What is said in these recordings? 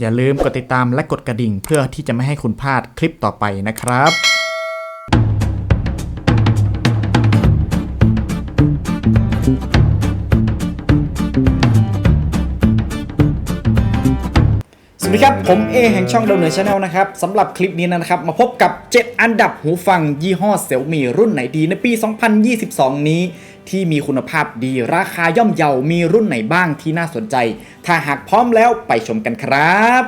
อย่าลืมกดติดตามและกดกระดิ่ง เพื่อที่จะไม่ให้คุณพลาดคลิปต่อไปนะครับสวัสดีครับ ผมเอแห่งช่องดาวเหนือชาแนลนะครับสำหรับคลิปนี้นะครับ มาพบกับ 7 อันดับหูฟังยี่ห้อเซี่ยมี่รุ่นไหนดีในปี 2022 นี้ ที่มีคุณภาพดีราคาย่อมเยามีรุ่นไหนบ้างที่น่าสนใจ ถ้าหากพร้อมแล้วไปชมกันครับ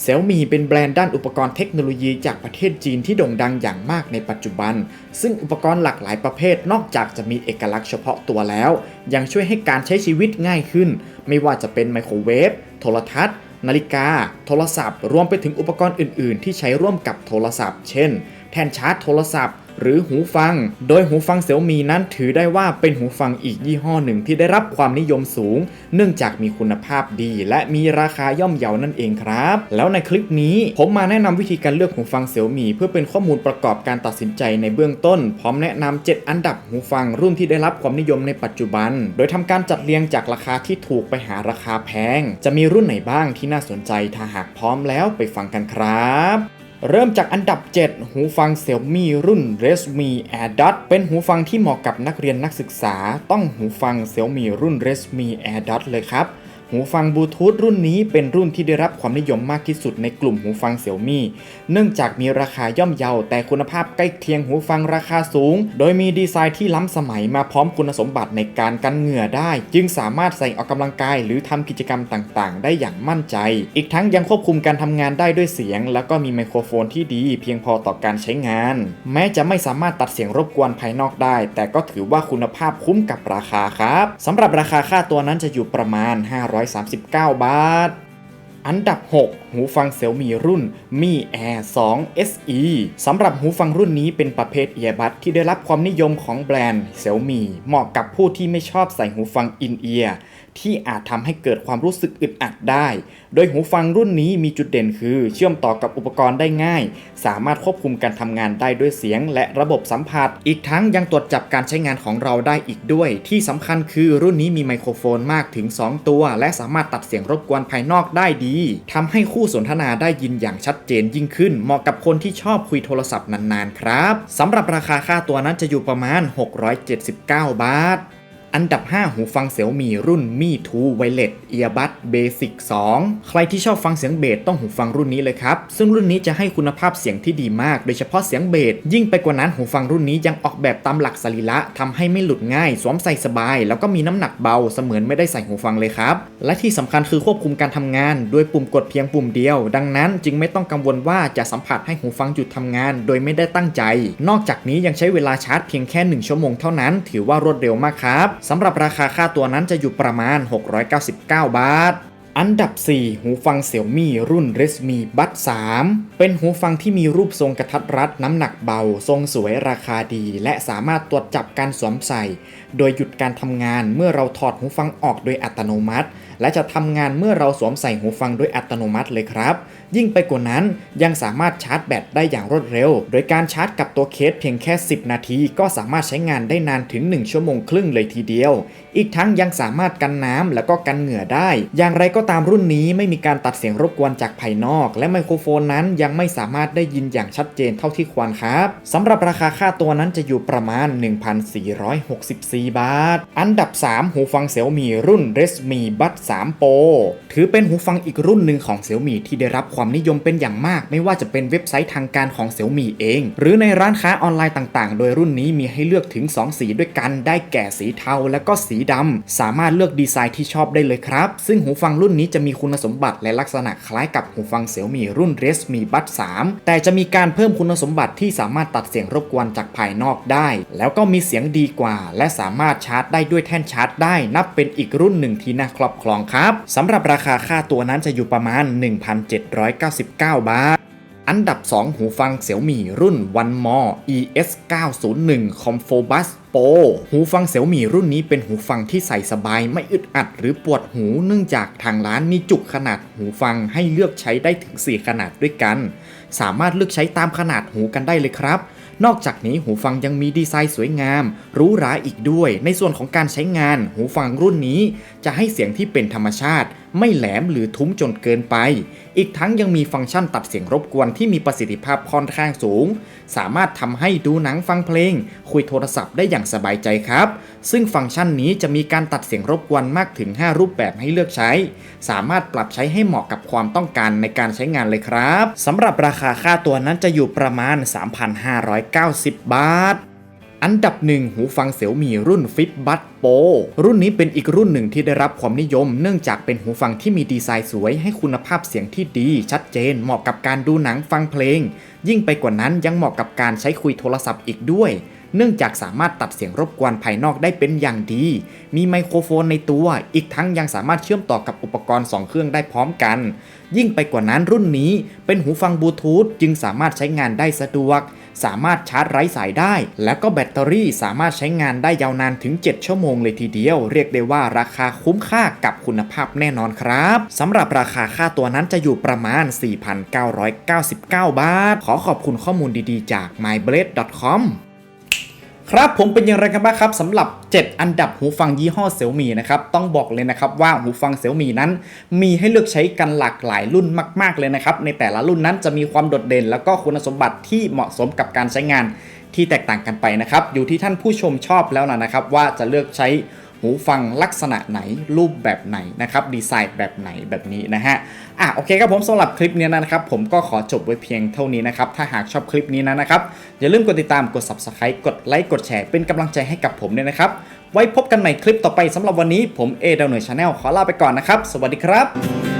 เซี่ยมี่เป็นแบรนด์ด้านอุปกรณ์เทคโนโลยีจากประเทศจีนที่โด่งดังอย่างมากในปัจจุบัน ซึ่งอุปกรณ์หลากหลายประเภทนอกจากจะมีเอกลักษณ์เฉพาะตัวแล้ว ยังช่วยให้การใช้ชีวิตง่ายขึ้น ไม่ว่าจะเป็นไมโครเวฟ โทรทัศน์ นาฬิกา โทรศัพท์ รวมไปถึงอุปกรณ์อื่น ๆ ที่ใช้ร่วมกับโทรศัพท์ เช่น แท่นชาร์จโทรศัพท์ หรือหูฟัง โดยหูฟังเซี่ยมีนั้นถือได้ว่าเป็นหูฟังอีกยี่ห้อหนึ่งที่ได้รับความนิยมสูง เนื่องจากมีคุณภาพดี และมีราคาย่อมเยานั่นเองครับ แล้วในคลิปนี้ผมมาแนะนำวิธีการเลือกหูฟังเซี่ยมีเพื่อเป็นข้อมูลประกอบการตัดสินใจในเบื้องต้น พร้อมแนะนำ7อันดับหูฟังรุ่นที่ได้รับความนิยมในปัจจุบัน โดยทำการจัดเรียงจากราคาที่ถูกไปหาราคาแพง จะมีรุ่นไหนบ้างที่น่าสนใจถ้าหากพร้อมแล้วไปฟังกันครับ เริ่มจากอันดับ 7 หูฟัง Xiaomi รุ่น Redmi AirDot เป็นหูฟังที่เหมาะกับนักเรียนนักศึกษา ต้องหูฟัง Xiaomi รุ่น Redmi AirDot เลยครับ หูฟังบลูทูธรุ่นนี้เป็นรุ่นที่ได้รับความนิยมมากที่สุดในกลุ่มหูฟัง Xiaomi เนื่องจากมีราคาย่อมเยาแต่คุณภาพใกล้เคียงหูฟังราคาสูง โดยมีดีไซน์ที่ล้ำสมัยมาพร้อมคุณสมบัติในการกันเหงื่อได้ จึงสามารถใส่ออกกำลังกายหรือทำกิจกรรมต่างๆ ได้อย่างมั่นใจ อีกทั้งยังควบคุมการทำงานได้ด้วยเสียง แล้วก็มีไมโครโฟนที่ดีเพียงพอต่อการใช้งาน แม้จะไม่สามารถตัดเสียงรบกวนภายนอกได้ แต่ก็ถือว่าคุณภาพคุ้มกับราคาครับสำหรับราคาค่าตัวนั้นจะอยู่ประมาณ139 บาท อันดับ 6 หูฟังเซี่ยมี่รุ่น Mi Air 2 SE สำหรับหูฟังรุ่นนี้เป็นประเภทเอียบัดที่ได้รับความนิยมของแบรนด์เซี่ยมี่เหมาะกับผู้ที่ไม่ชอบใส่หูฟังอินเอียร์ ที่อาจทำให้เกิดความรู้สึกอึดอัดได้ โดยหูฟังรุ่นนี้มีจุดเด่นคือ เชื่อมต่อกับอุปกรณ์ได้ง่าย สามารถควบคุมการทำงานได้ด้วยเสียง และระบบสัมผัส อีกทั้งยังตรวจจับการใช้งานของเราได้อีกด้วย ที่สำคัญคือรุ่นนี้มีไมโครโฟนมากถึง 2 ตัว และสามารถตัดเสียงรบกวนภายนอกได้ดีทำให้คู่สนทนาได้ยินอย่างชัดเจนยิ่งขึ้น เหมาะกับคนที่ชอบคุยโทรศัพท์นานๆ ครับสำหรับราคาค่าตัวนั้นจะอยู่ประมาณ 679 บาท อันดับ 5 หูฟังเซี่ยมี่รุ่น Mi 2 Wireless Earbud Basic 2ใครที่ชอบฟังเสียงเบสต้องหูฟังรุ่นนี้เลยครับ ซึ่งรุ่นนี้จะให้คุณภาพเสียงที่ดีมาก โดยเฉพาะเสียงเบสยิ่งไปกว่านั้นหูฟังรุ่นนี้ยังออกแบบตามหลักสรีระทำให้ไม่หลุดง่าย สวมใส่สบาย แล้วก็มีน้ำหนักเบาเสมือนไม่ได้ใส่หูฟังเลยครับ และที่สำคัญคือควบคุมการทำงาน ด้วยปุ่มกดเพียงปุ่มเดียว ดังนั้นจึงไม่ต้องกังวลว่าจะสัมผัสให้หูฟังหยุดทำงาน โดยไม่ได้ตั้งใจ นอกจากนี้ยังใช้เวลาชาร์จเพียงแค่ 1 ชั่วโมงเท่านั้น ถือว่ารวดเร็วมากครับสำหรับราคาค่าตัวนั้นจะอยู่ประมาณ 699 บาท อันดับ 4 หูฟังเสี่ยมี่รุ่น Redmi Buds 3เป็นหูฟังที่มีรูปทรงกระทัดรัดน้ำหนักเบา ทรงสวยราคาดี และสามารถตรวจจับการสวมใส่ โดยหยุดการทำงานเมื่อเราถอดหูฟังออกโดยอัตโนมัติและจะทำงานเมื่อเราสวมใส่หูฟังโดยอัตโนมัติเลยครับ ยิ่งไปกว่านั้นยังสามารถชาร์จแบตได้อย่างรวดเร็ว โดยการชาร์จกับตัวเคสเพียงแค่ 10 นาที ก็สามารถใช้งานได้นานถึง 1 ชั่วโมงครึ่งเลยทีเดียว อีกทั้งยังสามารถกันน้ำแล้วก็กันเหงื่อได้ อย่างไรก็ตามรุ่นนี้ไม่มีการตัดเสียงรบกวนจากภายนอก และไมโครโฟนนั้นยังไม่สามารถได้ยินอย่างชัดเจนเท่าที่ควรครับสำหรับราคาค่าตัวนั้นจะอยู่ประมาณ 1,464 บาท อันดับ 3 หูฟังเซี่ยมีรุ่น Redmi Buds 3 Pro ถือเป็นหูฟังอีกรุ่นหนึ่งของเซี่ยมี่ที่ได้รับความนิยมเป็นอย่างมาก ไม่ว่าจะเป็นเว็บไซต์ทางการของเซี่ยมี่เอง หรือในร้านค้าออนไลน์ต่างๆ โดยรุ่นนี้มีให้เลือกถึง 2 สีด้วยกัน ได้แก่สีเทาและก็สีดำสามารถเลือกดีไซน์ที่ชอบได้เลยครับ ซึ่งหูฟังรุ่นนี้จะมีคุณสมบัติและลักษณะคล้ายกับหูฟังเซี่ยมี่รุ่น Redmi Buds 3 แต่จะมีการเพิ่มคุณสมบัติที่สามารถตัดเสียงรบกวนจากภายนอกได้ แล้วก็มีเสียงดีกว่า และสามารถชาร์จได้ด้วยแท่นชาร์จได้ นับเป็นอีกรุ่นหนึ่งที่น่าครอบครองครับสำหรับราคาค่าตัวนั้นจะอยู่ประมาณ 1,799 บาท อันดับ 2 หูฟังเซี่ยมี่รุ่น One More ES 901 Confobus Pro หูฟังเซี่ยมี่รุ่นนี้เป็นหูฟังที่ใส่สบายไม่อึดอัดหรือปวดหู เนื่องจากทางร้านมีจุกขนาดหูฟังให้เลือกใช้ได้ถึง 4 ขนาดด้วยกัน สามารถเลือกใช้ตามขนาดหูกันได้เลยครับ นอกจากนี้หูฟังยังมีดีไซน์สวยงามหรูหราอีกด้วย ในส่วนของการใช้งาน หูฟังรุ่นนี้ จะให้เสียงที่เป็นธรรมชาติไม่แหลมหรือทุ้มจนเกินไป อีกทั้งยังมีฟังก์ชันตัดเสียงรบกวนที่มีประสิทธิภาพค่อนข้างสูง สามารถทำให้ดูหนังฟังเพลง คุยโทรศัพท์ได้อย่างสบายใจครับ ซึ่งฟังก์ชันนี้จะมีการตัดเสียงรบกวนมากถึง 5 รูปแบบให้เลือกใช้ สามารถปรับใช้ให้เหมาะกับความต้องการในการใช้งานเลยครับสำหรับราคาค่าตัวนั้นจะอยู่ประมาณ 3,590 บาท อันดับหนึ่งหูฟังเสี่ยวมีรุ่น Fit Bud Pro รุ่นนี้เป็นอีกรุ่นหนึ่งที่ได้รับความนิยม เนื่องจากเป็นหูฟังที่มีดีไซน์สวย ให้คุณภาพเสียงที่ดี ชัดเจน เหมาะกับการดูหนังฟังเพลง ยิ่งไปกว่านั้นยังเหมาะกับการใช้คุยโทรศัพท์อีกด้วย เนื่องจากสามารถตัดเสียงรบกวนภายนอกได้เป็นอย่างดี มีไมโครโฟนในตัว อีกทั้งยังสามารถเชื่อมต่อกับอุปกรณ์ 2 เครื่องได้พร้อมกัน ยิ่งไปกว่านั้นรุ่นนี้ เป็นหูฟังบลูทูธจึงสามารถใช้งานได้สะดวก สามารถชาร์จไร้สายได้ แล้วก็แบตเตอรี่สามารถใช้งานได้ยาวนานถึง 7 ชั่วโมงเลยทีเดียว เรียกได้ว่าราคาคุ้มค่ากับคุณภาพแน่นอนครับสำหรับราคาค่าตัวนั้นจะอยู่ประมาณ 4,999 บาท ขอขอบคุณข้อมูลดีๆ จาก myblade.com ครับผมเป็นอย่างไรกันบ้างครับสำหรับ 7 อันดับหูฟังยี่ห้อเซี่ยมี่นะครับต้องบอกเลยนะครับว่าหูฟังเซี่ยมี่นั้น มีให้เลือกใช้กันหลากหลายรุ่นมาก ๆเลยนะครับในแต่ละรุ่นนั้นจะมีความโดดเด่น แล้วก็คุณสมบัติที่เหมาะสมกับการใช้งานที่แตกต่างกันไปนะครับอยู่ที่ท่านผู้ชมชอบแล้วนะนะครับว่าจะเลือกใช้ หูฟังลักษณะไหนรูปแบบไหนนะครับดีไซน์แบบไหนแบบนี้นะฮะอะโอเคครับผมสำหรับคลิปนี้นะครับ ผมก็ขอจบไว้เพียงเท่านี้นะครับ ถ้าหากชอบคลิปนี้นะนะครับ อย่าลืมกดติดตามกด subscribe กดไลค์กดแชร์เป็นกำลังใจให้กับผมด้วยนะครับ ไว้พบกันใหม่คลิปต่อไปสำหรับวันนี้ผมเอดาวเหนือชาแนลขอลาไปก่อนนะครับ สวัสดีครับ